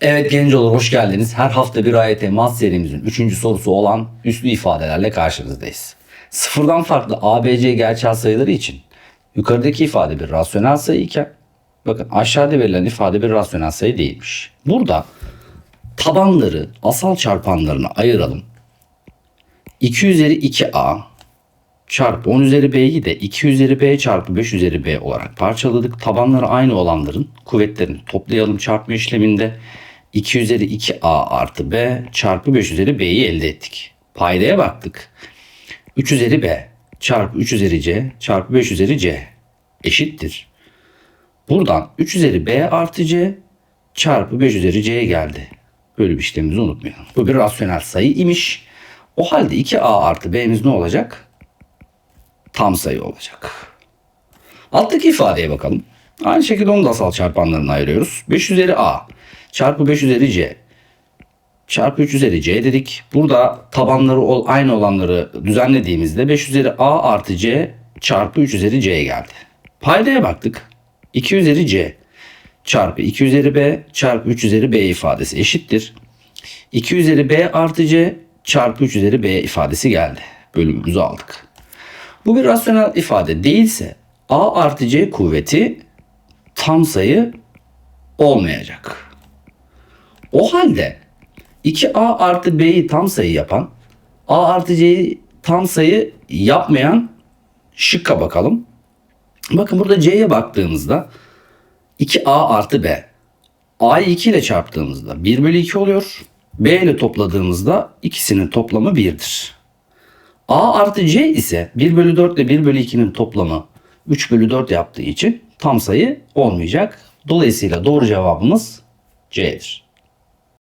Evet gencolar hoş geldiniz. Her hafta bir ayet mat serimizin 3. sorusu olan üslü ifadelerle karşınızdayız. Sıfırdan farklı ABC gerçel sayıları için yukarıdaki ifade bir rasyonel sayı iken bakın aşağıda verilen ifade bir rasyonel sayı değilmiş. Burada tabanları asal çarpanlarına ayıralım. 2 üzeri 2a çarpı 10 üzeri b'yi de 2 üzeri b çarpı 5 üzeri b olarak parçaladık. Tabanları aynı olanların kuvvetlerini toplayalım çarpma işleminde. 2 üzeri 2a artı b çarpı 5 üzeri b'yi elde ettik. Paydaya baktık. 3 üzeri b çarpı 3 üzeri c çarpı 5 üzeri c eşittir. Buradan 3 üzeri b artı c çarpı 5 üzeri c'ye geldi. Böyle bir işlemimizi unutmayalım. Bu bir rasyonel sayı imiş. O halde 2a artı b'miz ne olacak? tam sayı olacak. Alttaki ifadeye bakalım. Aynı şekilde onu da asal çarpanlarına ayırıyoruz. 5 üzeri a çarpı 5 üzeri c çarpı 3 üzeri c dedik. Burada tabanları ol- aynı olanları düzenlediğimizde 5 üzeri a artı c çarpı 3 üzeri c'ye geldi. Paydaya baktık. 2 üzeri c çarpı 2 üzeri b çarpı 3 üzeri b ifadesi eşittir. 2 üzeri b artı c çarpı 3 üzeri b ifadesi geldi. Bölümümüzü aldık. Bu bir rasyonel ifade değilse a artı c kuvveti tam sayı olmayacak. O halde 2a artı b'yi tam sayı yapan a artı c'yi tam sayı yapmayan şıkka bakalım. Bakın burada c'ye baktığımızda 2a artı b. a'yı 2 ile çarptığımızda 1 bölü 2 oluyor. b ile topladığımızda ikisinin toplamı 1'dir. A artı C ise 1 bölü 4 ile 1 bölü 2'nin toplamı 3 bölü 4 yaptığı için tam sayı olmayacak. Dolayısıyla doğru cevabımız C'dir.